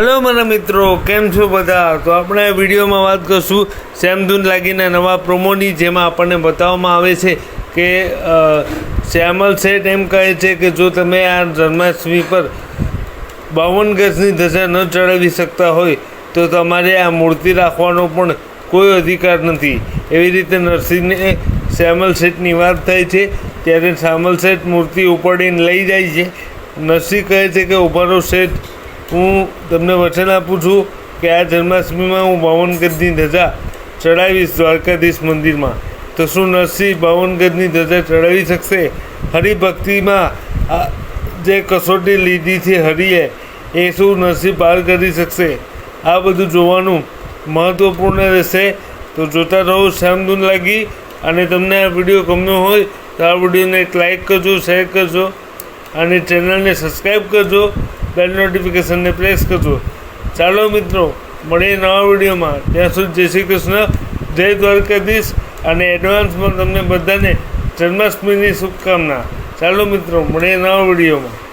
Hello મારા મિત્રો, કેમ છો બધા? તો આપણે આ વિડીયોમાં વાત કરશું શ્યામધૂન લાગીના નવા પ્રોમોની જેમાં આપણને બતાવવામાં આવે છે કે શ્યામલ શેઠ એમ કહે છે કે જો તમે આ જન્માષ્ટમી પર બાવન ગજની ધજા ન ચડાવી શકતા હોય, તો તમારે આ મૂર્તિ રાખવાનો પણ કોઈ અધિકાર નથી. એવી રીતે નરસિંહને શ્યામલ શેઠની વાત થાય છે, ત્યારે શ્યામલ શેઠ મૂર્તિ ઉપાડીને લઈ જાય છે. નરસિંહ કહે છે કે ઉભારો શેઠ. હું તમને વચન આપું છું કે આ જન્માષ્ટમીમાં હું બાવન ગજની ધજા ચડાવીશ દ્વારકાધીશ મંદિરમાં. તો શું નરસિંહ બાવન ગજની ધજા ચડાવી શકશે? હરિભક્તિમાં જે કસોટી લીધી છે હરિએ, એ શું નરસિંહ પાર કરી શકશે? આ બધું જોવાનું મહત્ત્વપૂર્ણ રહેશે. તો જોતા રહો શ્યામધૂન લાગી. અને તમને આ વીડિયો ગમ્યો હોય, તો આ વિડીયોને એક લાઇક કરજો, શેર કરજો. અને ચેનલને સબસ્ક્રાઈબ કરજો. બેલ નોટિફિકેશનને પ્રેસ કરજો. ચાલો મિત્રો, મળીએ નવા વિડીયોમાં. ત્યાં સુધી જય શ્રી કૃષ્ણ, જય દ્વારકાધીશ અને એડવાન્સમાં તમને બધાને જન્માષ્ટમીની શુભકામના. ચાલો મિત્રો, મળીએ નવા વિડીયોમાં.